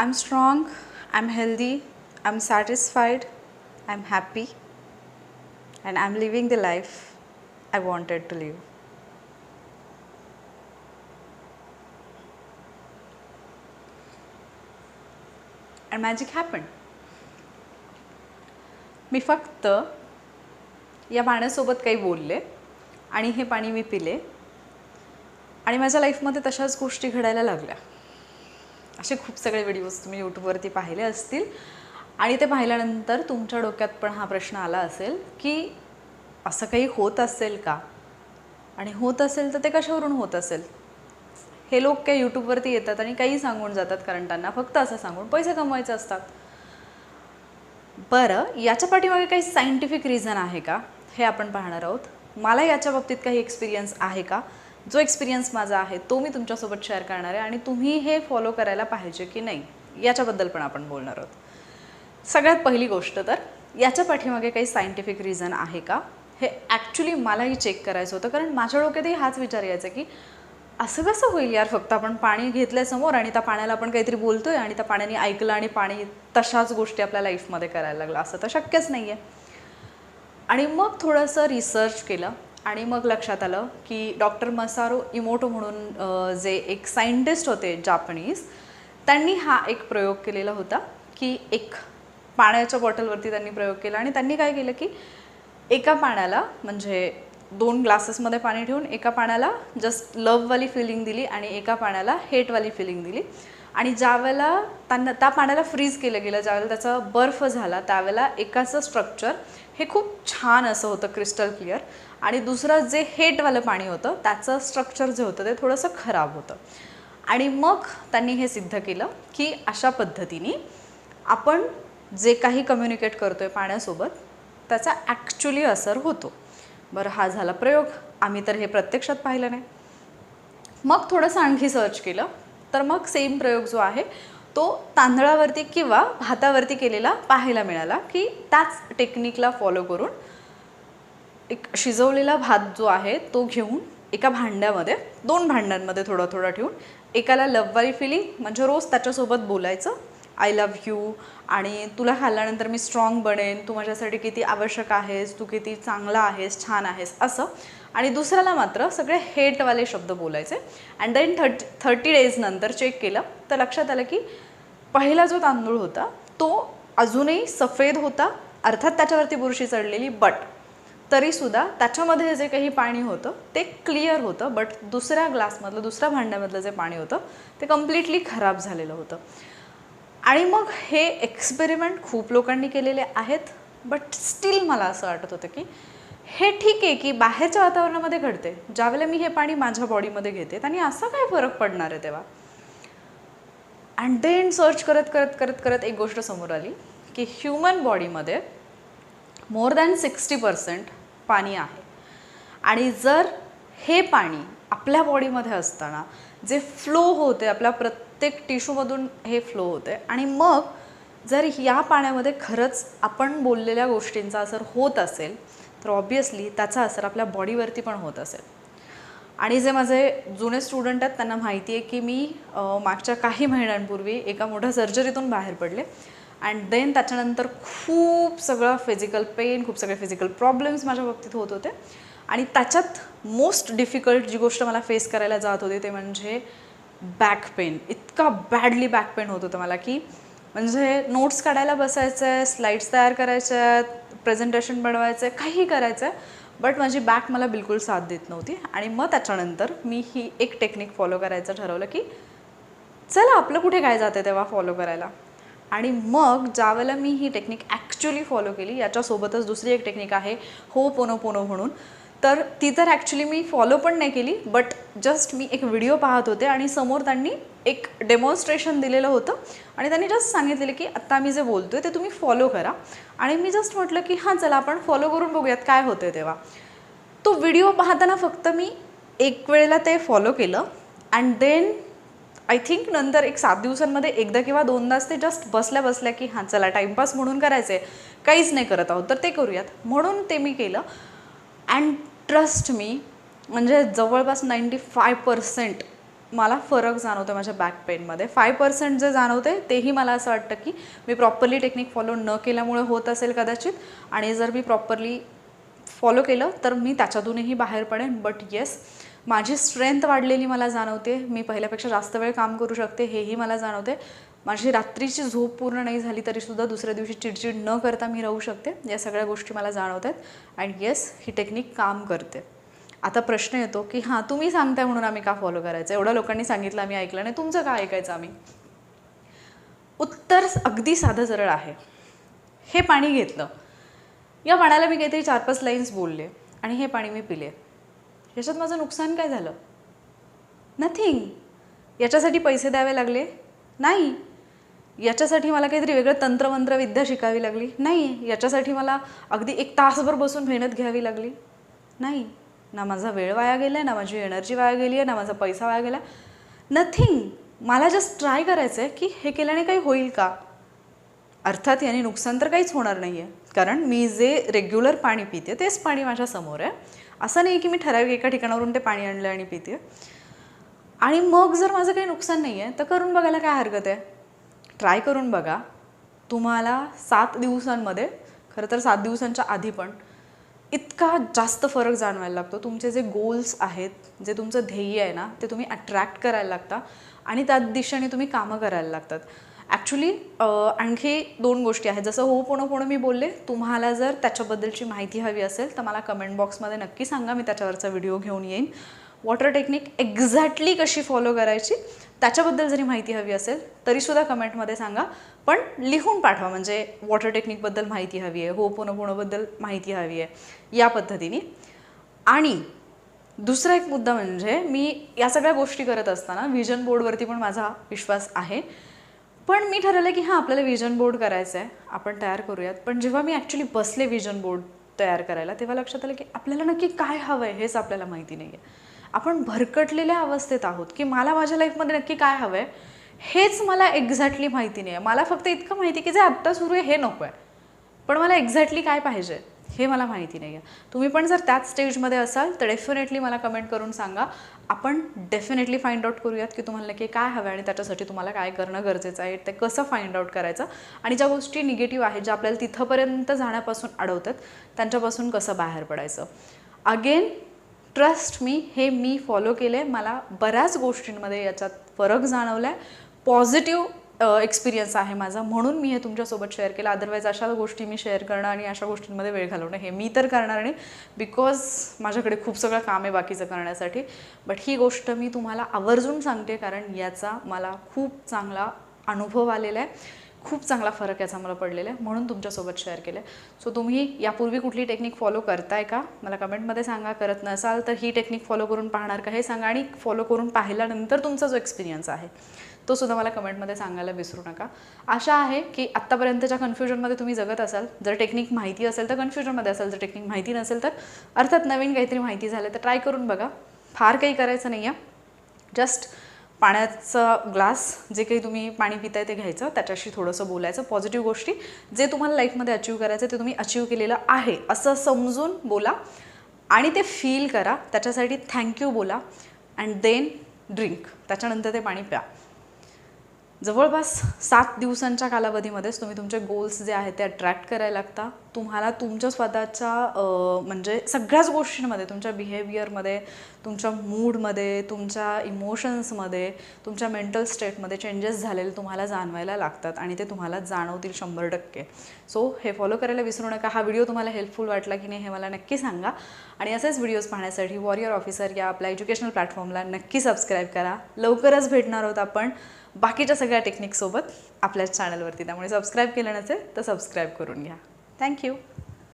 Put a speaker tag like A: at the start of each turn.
A: I'm strong, I'm healthy, I'm satisfied, I'm happy, and I'm living the life I wanted to live. And magic happened. मी फक्त या पाण्यासोबत काही बोलले आणि हे पाणी मी पिले आणि माझ्या लाईफमध्ये तशाच गोष्टी घडायला लागल्या असे खूप सगळे व्हिडिओज तुम्ही यूट्यूबवरती पाहिले असतील. आणि ते पाहिल्यानंतर तुमच्या डोक्यात पण हा प्रश्न आला असेल की असं काही होत असेल का? आणि होत असेल तर ते कशावरून होत असेल? हे लोक काही यूट्यूबवरती येतात आणि काही सांगून जातात कारण त्यांना फक्त असं सांगून पैसे कमवायचे असतात. बरं याच्या पाठीमागे काही सायंटिफिक रिझन आहे का? हे आपण पाहणार आहोत. मला याच्या बाबतीत काही एक्सपिरियन्स आहे का? जो एक्सपिरियन्स माझा आहे तो मी तुमच्यासोबत शेअर करणार आहे आणि तुम्ही हे फॉलो करायला पाहिजे की नाही याच्याबद्दल पण आपण बोलणार आहोत. सगळ्यात पहिली गोष्ट तर याच्या पाठीमागे काही सायंटिफिक रिझन आहे का? हे ॲक्च्युली मलाही चेक करायचं होतं कारण माझ्या डोक्यातही हाच विचार यायचा की असं कसं होईल यार फक्त आपण पाणी घेतलंय समोर आणि त्या पाण्याला आपण काहीतरी बोलतोय आणि त्या पाण्याने ऐकलं आणि पाणी तशाच गोष्टी आपल्या लाईफमध्ये करायला लागलं असं तर शक्यच नाही आहे आणि मग थोडंसं रिसर्च केलं आणि मग लक्षात आलं की डॉक्टर मसारो इमोटो म्हणून जे एक सायंटिस्ट होते जापनीज त्यांनी हा एक प्रयोग केलेला होता की एक पाण्याच्या बॉटलवरती त्यांनी प्रयोग केला आणि त्यांनी काय केलं की एका पाण्याला म्हणजे दोन ग्लासेसमध्ये पाणी ठेवून एका पाण्याला जस्ट लववाली फिलिंग दिली आणि एका पाण्याला हेटवाली फिलिंग दिली. आणि ज्यावेळेला त्यांना त्या पाण्याला फ्रीज केलं गेलं ज्यावेळेला त्याचा बर्फ झाला त्यावेळेला एकाचं स्ट्रक्चर हे खूप छान असं होतं क्रिस्टल क्लिअर आणि दुसरं जे हेटवालं पाणी होतं त्याचं स्ट्रक्चर जे होतं ते थोडंसं खराब होतं. आणि मग त्यांनी हे सिद्ध केलं की अशा पद्धतीने आपण जे काही कम्युनिकेट करतो आहे पाण्यासोबत त्याचा ॲक्च्युली असर होतो. बरं हा झाला प्रयोग. आम्ही तर हे प्रत्यक्षात पाहिलं नाही. मग थोडंसं आणखी सर्च केलं. तर मग सेम प्रयोग जो आहे तो तांदळावरती किंवा भातावरती केलेला पाहायला मिळाला की त्याच टेक्निकला फॉलो करून एक शिजवलेला भात जो आहे तो घेऊन एका भांड्यामध्ये दोन भांड्यांमध्ये थोडं थोडं ठेवून एकाला लववारी फिलिंग म्हणजे रोज त्याच्यासोबत बोलायचं आय लव्ह यू आणि तुला खाल्ल्यानंतर मी स्ट्रॉंग बनेन. तू माझ्यासाठी किती आवश्यक आहेस? तू किती चांगला आहेस? छान आहेस? असं. आणि दुसऱ्याला मात्र सगळे हेटवाले शब्द बोलायचे. And then thirty thirty days नंतर चेक केलं. तर लक्षात आलं की पहिला जो तांदूळ होता तो अजूनही सफेद होता. अर्थात त्याच्यावरती बुरशी चढलेली बट तरीसुद्धा त्याच्यामध्ये जे काही पाणी होतं ते क्लिअर होतं. बट दुसऱ्या ग्लासमधलं दुसऱ्या भांड्यामधलं जे पाणी होतं ते कम्प्लिटली खराब झालेलं होतं. आणि मग हे एक्सपेरिमेंट खूप लोकांनी केलेले आहेत बट स्टील मला असं वाटत होतं की हे ठीक आहे की बाहेरच्या वातावरणामध्ये घडते ज्यावेळेला मी हे पाणी माझ्या बॉडीमध्ये घेते आणि असा काय फरक पडणार आहे तेव्हा? अँड देन सर्च करत करत करत करत एक गोष्ट समोर आली की ह्युमन बॉडीमध्ये मोर दॅन सिक्स्टी पर्सेंट पाणी आहे. आणि जर हे पाणी आपल्या बॉडीमध्ये असताना जे फ्लो होते आपल्या प्रत्येक प्रत्येक टिश्यूमधून हे फ्लो होते आणि मग जर या पाण्यामध्ये खरंच आपण बोललेल्या गोष्टींचा असर होत असेल तर ऑब्वियसली त्याचा असर आपल्या बॉडीवरती पण होत असेल. आणि जे माझे जुने स्टुडंट आहेत त्यांना माहिती आहे की मी मागच्या काही महिन्यांपूर्वी एका मोठ्या सर्जरीतून बाहेर पडले. अँड देन त्याच्यानंतर खूप सगळं फिजिकल पेन खूप सगळे फिजिकल प्रॉब्लेम्स माझ्या बाबतीत होत होते. आणि त्याच्यात मोस्ट डिफिकल्ट जी गोष्ट मला फेस करायला जात होती ते म्हणजे बॅक पेन इतका बॅडली बॅक पेन होत होतं मला की म्हणजे नोट्स काढायला बसायचं आहे स्लाईड्स तयार करायच्या आहेत प्रेझेंटेशन बनवायचं आहे काही करायचं आहे बट माझी बॅक मला बिलकुल साथ देत नव्हती. आणि मग त्याच्यानंतर मी ही एक टेक्निक फॉलो करायचं ठरवलं की चला आपलं कुठे काय जाते तेव्हा फॉलो करायला. आणि मग ज्यावेळेला मी ही टेक्निक ॲक्च्युली फॉलो केली याच्यासोबतच दुसरी एक टेक्निक आहे हो पोनो पोनो म्हणून. तर ती तर ॲक्च्युली मी फॉलो पण नाही केली बट जस्ट मी एक व्हिडिओ पाहत होते आणि समोर त्यांनी एक डेमॉन्स्ट्रेशन दिलेलं होतं आणि त्यांनी जस्ट सांगितलेलं की आत्ता मी जे बोलतो आहे ते तुम्ही फॉलो करा. आणि मी जस्ट म्हटलं की हां चला आपण फॉलो करून बघूयात काय होतं तेव्हा. तो व्हिडिओ पाहताना फक्त मी एक वेळेला ते फॉलो केलं अँड देन आय थिंक नंतर एक सात दिवसांमध्ये एकदा किंवा दोनदाच ते जस्ट बसल्या बसल्या की हां चला टाईमपास म्हणून करायचं आहे काहीच नाही करत आहोत तर ते करूयात. म्हणून ते मी केलं. अँड ट्रस्ट मी म्हणजे जवळपास नाईंटी फाय पर्सेंट मला फरक जाणवतो माझ्या बॅक पेनमध्ये फाय पर्सेंट जे जाणवते तेही मला असं वाटतं की मी प्रॉपरली टेक्निक फॉलो न केल्यामुळे होत असेल कदाचित आणि जर मी प्रॉपरली फॉलो केलं तर मी त्याच्यातूनही बाहेर पडेन. बट येस माझी स्ट्रेंथ वाढलेली मला जाणवते. मी पहिल्यापेक्षा जास्त वेळ काम करू शकते हेही मला जाणवते. माझी रात्रीची झोप पूर्ण नाही झाली तरीसुद्धा दुसऱ्या दिवशी चिडचिड न करता मी राहू शकते. या सगळ्या गोष्टी मला जाणवत आहेत अँड येस ही टेक्निक काम करते. आता प्रश्न येतो की हां तुम्ही सांगताय म्हणून आम्ही का फॉलो करायचं? एवढ्या लोकांनी सांगितलं आम्ही ऐकलं नाही. तुमचं का ऐकायचं आम्ही? उत्तर अगदी साधं सरळ आहे. हे पाणी घेतलं. या पाण्याला मी काहीतरी चार पाच लाईन्स बोलले आणि हे पाणी मी पिले. याच्यात माझं नुकसान काय झालं? नथिंग याच्यासाठी पैसे द्यावे लागले? नाही. याच्यासाठी मला काहीतरी वेगळं तंत्रमंत्र विद्या शिकावी लागली? नाही. याच्यासाठी मला अगदी एक तासभर बसून मेहनत घ्यावी लागली? नाही. ना माझा वेळ वाया गेला आहे ना माझी एनर्जी वाया गेली आहे ना माझा पैसा वाया गेला नथिंग मला जस्ट ट्राय करायचं आहे की हे केल्याने काही होईल का? अर्थात याने नुकसान तर काहीच होणार नाही आहे कारण मी जे रेग्युलर पाणी पिते तेच पाणी माझ्यासमोर आहे. असं नाही की मी ठराविक एका ठिकाणावरून ते पाणी आणलं आणि पिते. आणि मग जर माझं काही नुकसान नाही आहे तर करून बघायला काय हरकत आहे? ट्राय करून बघा. तुम्हाला सात दिवसांमध्ये खरं तर सात दिवसांच्या आधी पण इतका जास्त फरक जाणवायला लागतो. तुमचे जे गोल्स आहेत जे तुमचं ध्येय आहे ना ते तुम्ही अट्रॅक्ट करायला लागता आणि त्या दिशेने तुम्ही कामं करायला लागतात. ॲक्च्युली आणखी दोन गोष्टी आहेत. जसं हो पुणं पुणं मी बोलले तुम्हाला जर त्याच्याबद्दलची माहिती हवी असेल तर मला कमेंट बॉक्समध्ये नक्की सांगा. मी त्याच्यावरचा व्हिडिओ घेऊन येईन. वॉटर टेक्निक एक्झॅक्टली कशी फॉलो करायची त्याच्याबद्दल जरी माहिती हवी असेल तरीसुद्धा कमेंटमध्ये सांगा. पण लिहून पाठवा म्हणजे वॉटर टेक्निकबद्दल माहिती हवी आहे हो पोणं पोणंबद्दल माहिती हवी आहे या पद्धतीने. आणि दुसरा एक मुद्दा म्हणजे मी या सगळ्या गोष्टी करत असताना व्हिजन बोर्डवरती पण माझा विश्वास आहे. पण मी ठरवलं की हां आपल्याला व्हिजन बोर्ड करायचं आहे आपण तयार करूयात. पण जेव्हा मी ॲक्च्युली बसले व्हिजन बोर्ड तयार करायला तेव्हा लक्षात आलं की आपल्याला नक्की काय हवं आहे हेच आपल्याला माहिती नाही आहे आपण भरकटलेल्या अवस्थेत आहोत की मला माझ्या लाईफमध्ये नक्की काय हवं आहे हेच मला एक्झॅक्टली माहिती नाही आहे मला फक्त इतकं माहिती की जे आत्ता सुरू आहे हे नको आहे. पण मला एक्झॅक्टली काय पाहिजे हे मला माहिती नाही आहे तुम्ही पण जर त्याच स्टेजमध्ये असाल तर डेफिनेटली मला कमेंट करून सांगा. आपण डेफिनेटली फाइंड आउट करूयात की तुम्हाला नक्की काय हवं आहे आणि त्याच्यासाठी तुम्हाला काय करणं गरजेचं आहे ते कसं फाइंड आउट करायचं आणि ज्या गोष्टी निगेटिव्ह आहेत ज्या आपल्याला तिथंपर्यंत जाण्यापासून अडवतात त्यांच्यापासून कसं बाहेर पडायचं. अगेन ट्रस्ट मी हे मी फॉलो केलं आहे मला बऱ्याच गोष्टींमध्ये याच्यात फरक जाणवला आहे पॉझिटिव्ह एक्सपिरियन्स आहे माझा. म्हणून मी हे तुमच्यासोबत शेअर केलं. अदरवाईज अशा गोष्टी मी शेअर करणं आणि अशा गोष्टींमध्ये वेळ घालवणं हे मी तर करणार नाही. बिकॉज माझ्याकडे खूप सगळं काम आहे बाकीचं करण्यासाठी. बट ही गोष्ट मी तुम्हाला आवर्जून सांगते कारण याचा मला खूप चांगला अनुभव आलेला आहे. खूप चांगला फरक याचा मला पडलेला आहे म्हणून तुमच्यासोबत शेअर केलं आहे सो तुम्ही यापूर्वी कुठली टेक्निक फॉलो करताय का? मला कमेंटमध्ये सांगा करत नसाल तर ही टेक्निक फॉलो करून पाहणार का हे सांगा आणि फॉलो करून पाहिल्यानंतर तुमचा जो एक्सपिरियन्स आहे तो सुद्धा मला कमेंटमध्ये सांगायला विसरू नका. आशा आहे की आत्तापर्यंतच्या कन्फ्युजनमध्ये तुम्ही जगत असाल. जर टेक्निक माहिती असेल तर कन्फ्युजनमध्ये असेल जर टेक्निक माहिती नसेल तर अर्थात नवीन काहीतरी माहिती झालं तर ट्राय करून बघा. फार काही करायचं नाही आहे जस्ट पाण्याचा ग्लास जे काही तुम्ही पाणी पिताय ते घ्यायचं त्याच्याशी थोडंसं बोलायचं पॉझिटिव्ह गोष्टी. जे तुम्हाला लाईफमध्ये अचीव करायचं ते तुम्ही अचीव केलेलं आहे असं समजून बोला. आणि ते फील करा त्याच्यासाठी थँक्यू बोला. अँड देन ड्रिंक त्याच्यानंतर ते पाणी प्या. जवळपास सात दिवसांच्या कालावधीमध्येच तुम्ही तुमचे गोल्स जे आहेत ते अट्रॅक्ट करायला लागता. तुम्हाला तुमच्या स्वतःच्या म्हणजे सगळ्याच गोष्टींमध्ये तुमच्या बिहेवियरमध्ये तुमच्या मूडमध्ये तुमच्या इमोशन्समध्ये तुमच्या मेंटल स्टेटमध्ये चेंजेस झालेले तुम्हाला जाणवायला लागतात आणि ते तुम्हाला जाणवतील शंभर टक्के. सो हे फॉलो करायला विसरू नका. हा व्हिडिओ तुम्हाला हेल्पफुल वाटला की नाही हे मला नक्की सांगा. आणि असेच व्हिडिओज पाहण्यासाठी वॉरियर ऑफिसर या आपल्या एज्युकेशनल प्लॅटफॉर्मला नक्की सबस्क्राईब करा. लवकरच भेटणार आहोत आपण. बाकीच्या सगळ्या टेक्निकसोबत आपल्या चॅनलवरती त्यामुळे सबस्क्राईब केलं नसेल तर सबस्क्राईब करून घ्या. थँक्यू